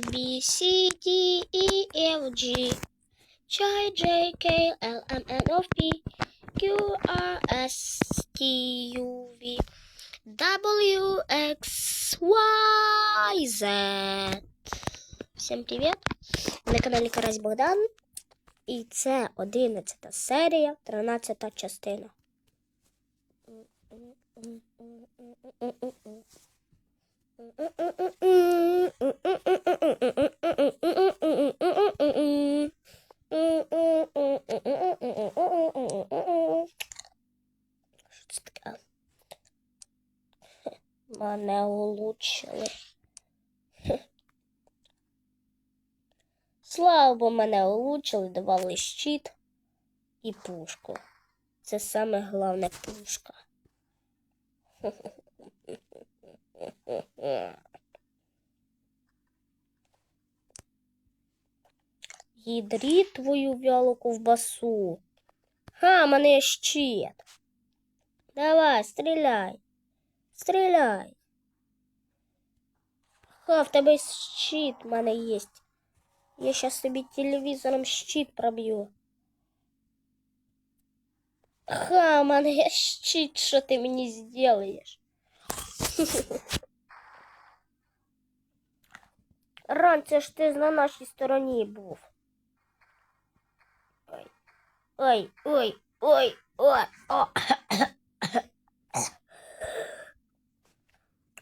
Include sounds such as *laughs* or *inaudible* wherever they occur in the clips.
B, C, D, E, F, G, H, J, K, L, M, N, O, P, Q, R, S, T, U, V, W, X, Y, Z. Всім привіт! На каналі Карась Богдан. І це 11 серія, 13 частина. Мене улучшили. Слава мене улучшили, давали щит і пушку. Це саме головне пушка. Їдрі твою вялу ковбасу. Ха, в мене є щит. Давай, стріляй. Стріляй. Ха, в тебе щит в мене є. Я сейчас себе телевизором щит пробью. Ха, в мене є щит, що ти мені зробиш? Ранце ж ти на нашій стороні був. Ой, ой, ой, ой, ой, о.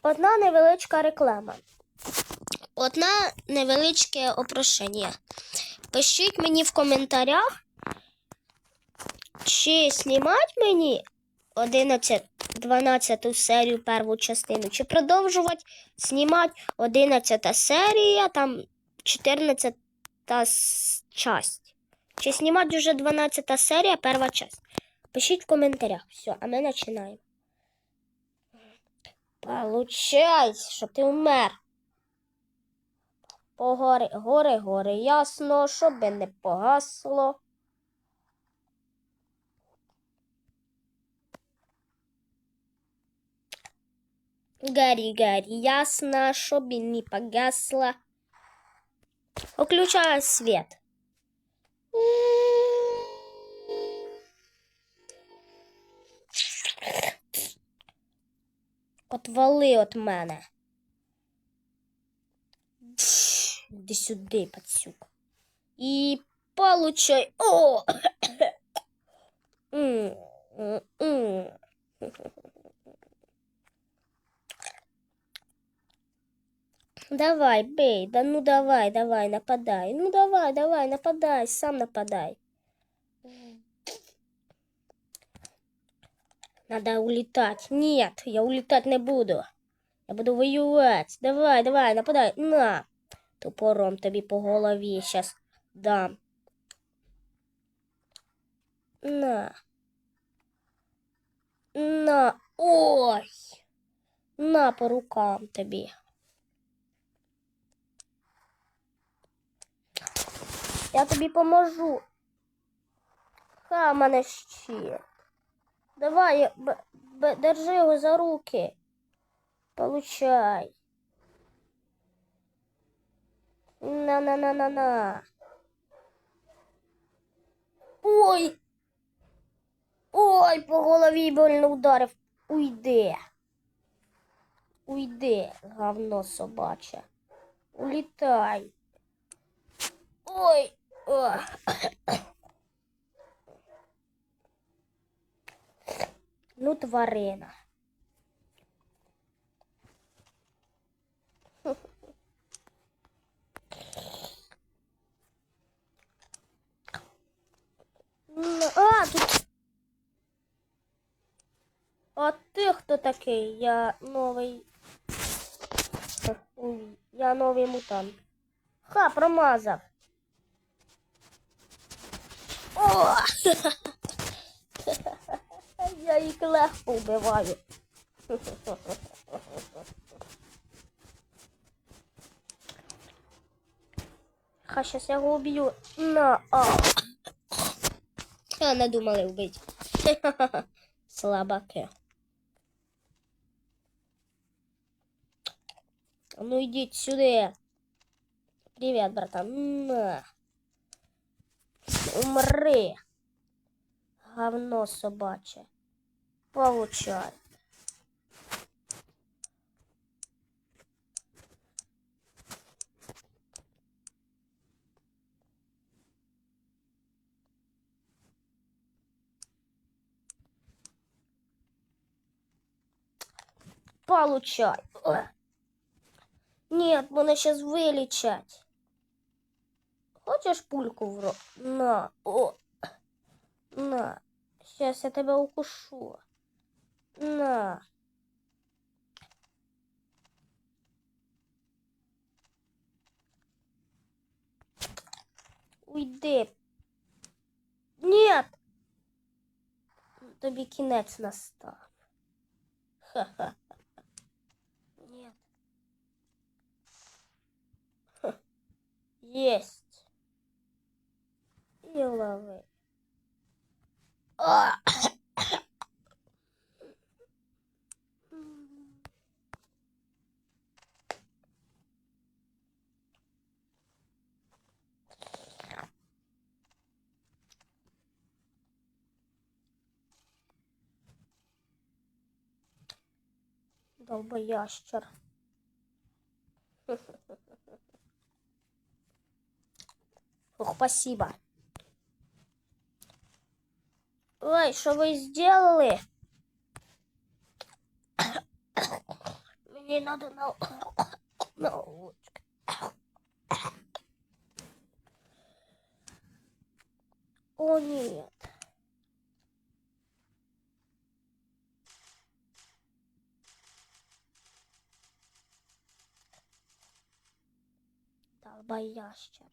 Одна невеличка реклама. Одне невеличке опрошення. Пишіть мені в коментарях, чи знімати мені 11-12 серію першу частину, чи продовжувати знімати 11 серія, там 14 часть. Чи знімати вже 12 серія, перша часть. Пишіть в коментарях. Все, а ми починаємо. Получай, щоб ти вмер. По гори, гори, гори, ясно, щоб не погасло. Горі, горі, ясно, щоб не погасло. Включаю свет. Отвали от мене. Іди сюди, пацюк. І получай. О! Давай, бей, да ну давай, давай, нападай. Ну давай, давай, нападай, сам нападай. Надо улетать. Нет, я улетать не буду. Я буду воювати. Давай, давай, нападай. На. Топором тобі по голові щас дам. На. На. Ой. На по рукам тобі. Я тобі поможу. Ха, мене ще. Давай, я- б, б, держи його за руки. Получай. На-на-на-на-на. Ой. Ой, по голові больно ударив. Уйди. Уйди, говно собаче. Улітай. Ой. О. Ну, тварина. Ну, А, тут. А ти хто такий? Я новий. Я новий мутант. Ха, промазав. О! *laughs* Я їх легко вбиваю. Ха, щас я його уб'ю. На, а. А, не думали вбити. *laughs* Слабаки. Ну йдіть сюди. Привет, братан. На. Умри. Говно собаче. Получай. Получай. Нет, мене сейчас вилічать. Хочеш пульку в рот? На. О. На. Сейчас я тебе укушу. На. Уйди. Нет. Тобі кінець настав. Ха-ха. Нет. Есть. лови. Долбоящер. *laughs* Ох, спасибо. Ой, что вы сделали? Мне надо на... на улочку. О, нет. Долбоящер.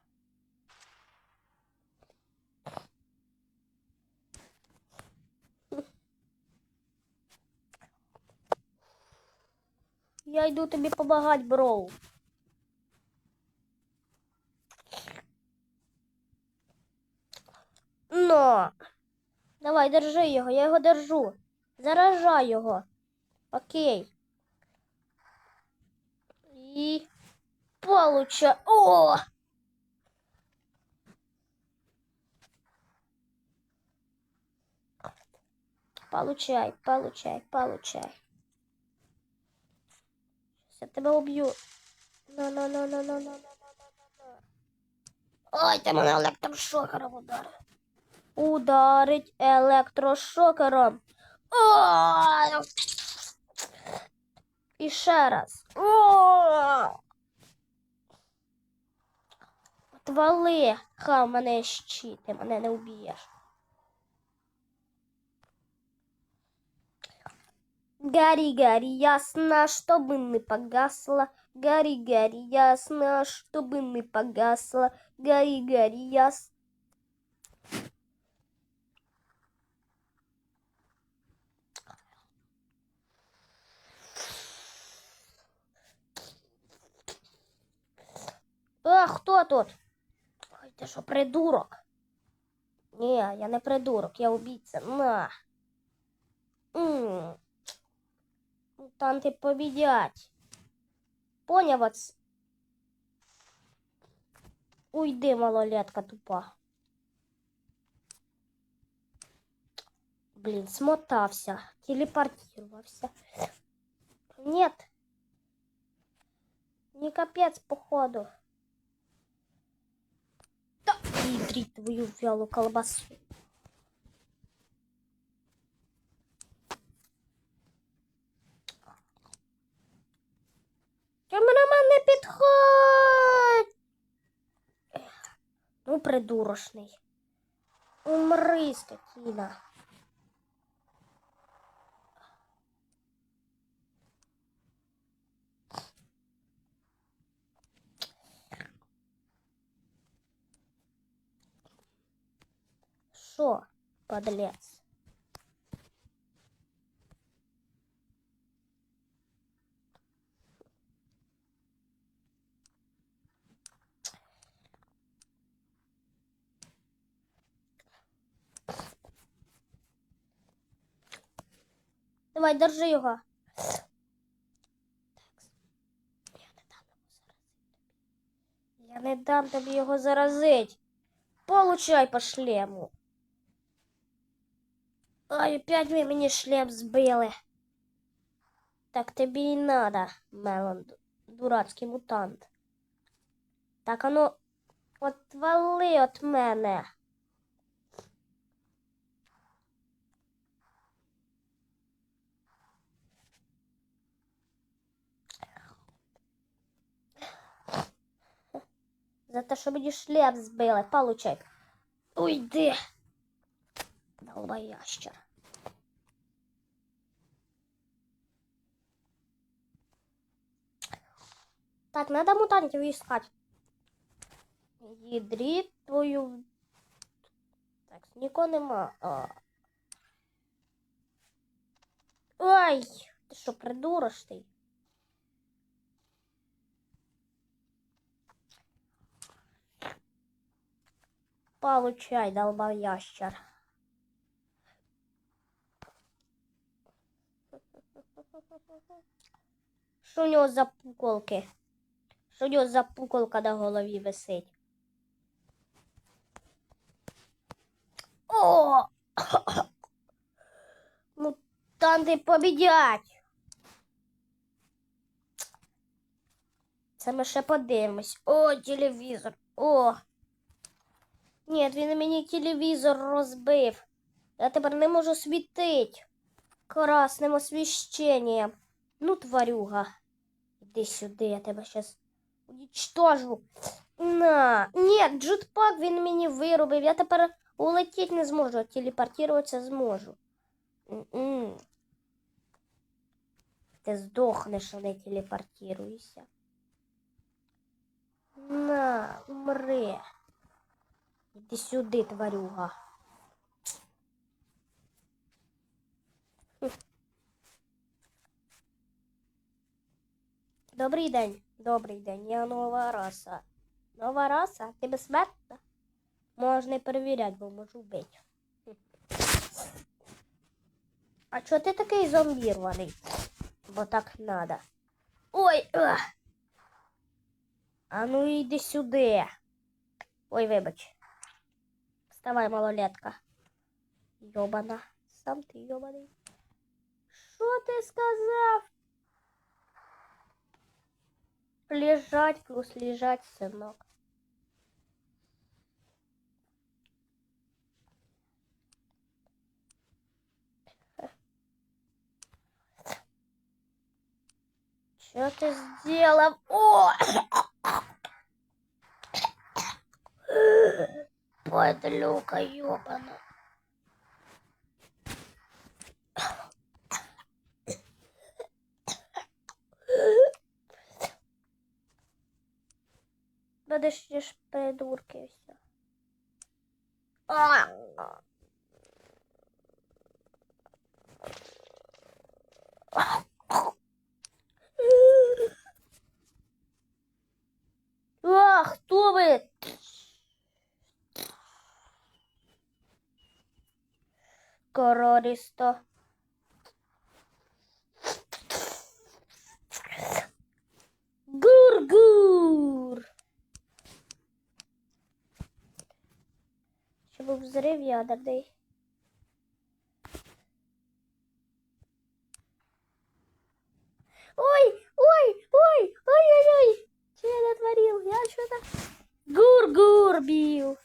Я йду тобі помагати, бро. Но. Давай, держи його, я його держу. Заражай його. Окей. І получа. О! Получай, получай, получай. Я тебя убью. На, на, на, на, на, на, на, на. Ой, ти мене електрошокером ударив. Ударить електрошокером. О! І раз. О! Отвали, ха, мене щит, ти мене не вб'єш. Гори, гори, ясно, чтобы не погасла. Гори, гори, ясно, чтобы не погасла. Гори, гори, ясно. А, хто тут? Ой, ти що, придурок? Ні, я не придурок, я убійця. На. М. Мутанти побідять. Поняв оц... Уйди, малолетка тупа. Блін, смотався, телепортувався. Нет. Не капець, походу. Да, ядрить твою вялу колбасу. Придурочний. Умри, скотина. Шо, подлец? Давай, держи його. Так. Я не дам тобі. Його заразить. Получай по шлему. Ай, опять ви мені шлем збили. Так тобі і надо, Мелон, ду- дурацький мутант. Так, ану, отвали от мене. За те, що мені шлем збили. Получай. Уйди. Долбоящер. Так, надо мутантів искать. Ядрит твою. Так, нікого нема. А. Ай! Ти що, придуриш ти? Получай, долбоящер. Що у нього за пуколки? Що у нього за пуколка на голові висить? О! Мутанти побідять! Це ми ще подивимось. О, телевізор. О! Ні, він мені телевізор розбив. Я тепер не можу світити красним освіщенням. Ну, тварюга. Іди сюди, я тебе щас уничтожу. На. Ні, джетпак він мені виробив. Я тепер улетіти не зможу, а телепортуватися зможу. М-м. Ти здохнеш, не телепортируйся. На, умри. Іди сюди, тварюга. Добрий день, добрий день. Я нова раса. Нова раса? Ти безсмертна? Можна і перевіряти, бо можу вбити. А чого ти такий зомбірований? Бо так надо. Ой! Ах. А ну йди сюди. Ой, вибач. Вставай, малолетка. Ёбана. Сам ты ёбаный. Что ты сказал? Лежать плюс лежать, сынок. Что ты сделал? О! Подлюка ёбана. Подожди ж, придурки все. А! А, хто ви? Корористо. Гур-гур. Ще був взрив ядерний. Ой, ой, ой, ой-ой-ой. Что я натворил? Я что-то... Гур-гур бил.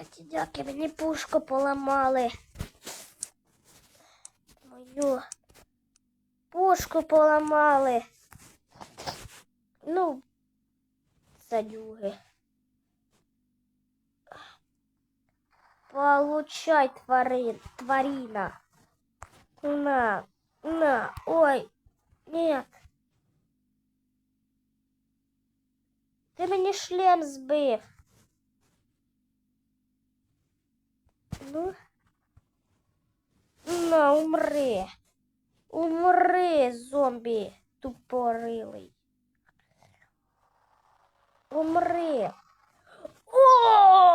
Котидяки мені пушку поламали. Мою пушку поламали. Ну, садюги. Получай, тварин, тварина. На, на, ой, нет. Ти мені шлем збив. Ну. На, умри. Умри, зомби тупорылый. Умри. О!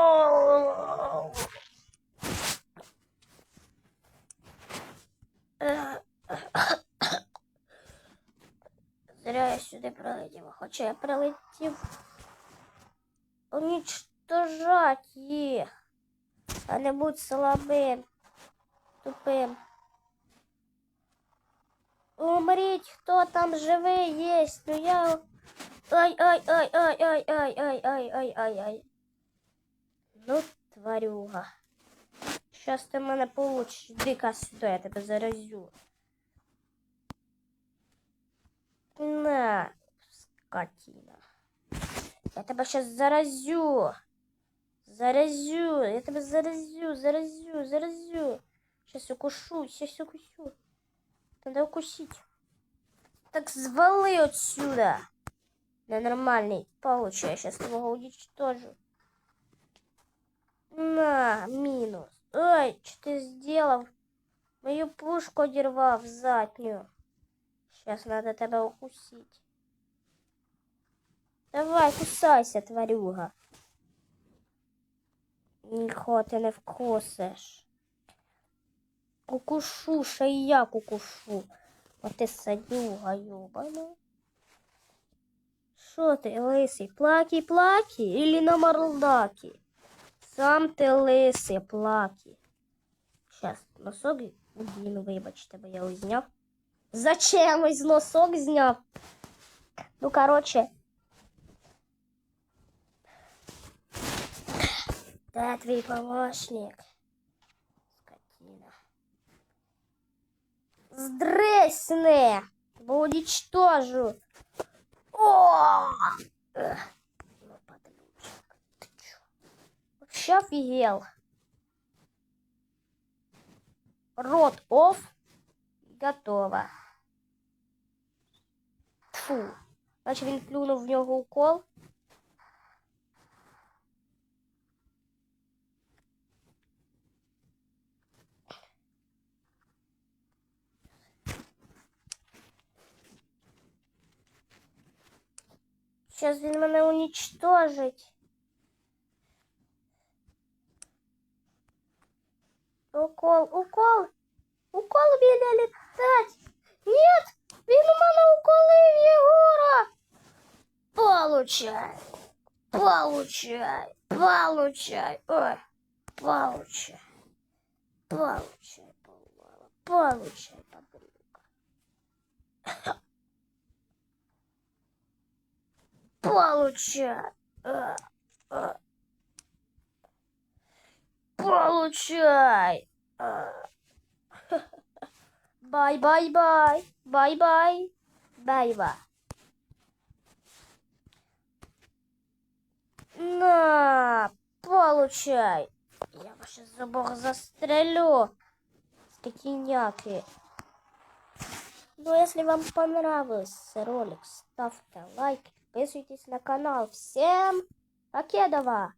Зря я сюди прилетів, хоча я прилетів Уничтожать їх. а не будь слабим, тупим. Умріть, хто там живий єсть, ну я. Ай, ай, ай, ай, ай, ай, ай, ай, ай, ай, ай. Ну, тварюга. Щас ти мене получиш. Іди-ка сюди, я тебе заразю. На, скотина. Я тебе сейчас заразю. Заразю. Я тебе заразю, заразю, заразю. Сейчас укушу, сейчас укушу. Надо укусить. Так звали отсюда. Ненормальный. Получай, я сейчас его уничтожу. На, минус. Ой, что ты сделал? Мою пушку одервав заднюю. Сейчас надо тебя укусить. Давай, кусайся, тварюга. Ніхо, ти не вкусиш. Кукушу, ще й я кукушу. А ти садюга, юбана. Що ти, лисий? Плакі, плакі или на марлдакі? Сам ти лисий, плакі. Щас, носок удіну, вибачте, бо я його зняв. Зачем ось носок зняв? Ну, короче. Де твій помощник? Скотина. Здресни! Бо уничтожу. О! Ну, подлючок. Ты чё? Вообще офигел. Рот оф. Готово. Фу. Значить він плюнув в нього укол. Зараз він мене уничтожить. Укол, укол. Укол біля літать. Нет, він у мене уколив Єгора. Получай. Получай. Получай. Ой. Получай. Получай, Павлова. Получай, Получай. А, а. Получай. А. Бай-бай-бай. Бай-бай. Бай-бай. На, получай. Я за бог застрелю. Скотиняки. Ну, если вам понравился ролик, ставьте лайк, подписывайтесь на канал. Всем покедова!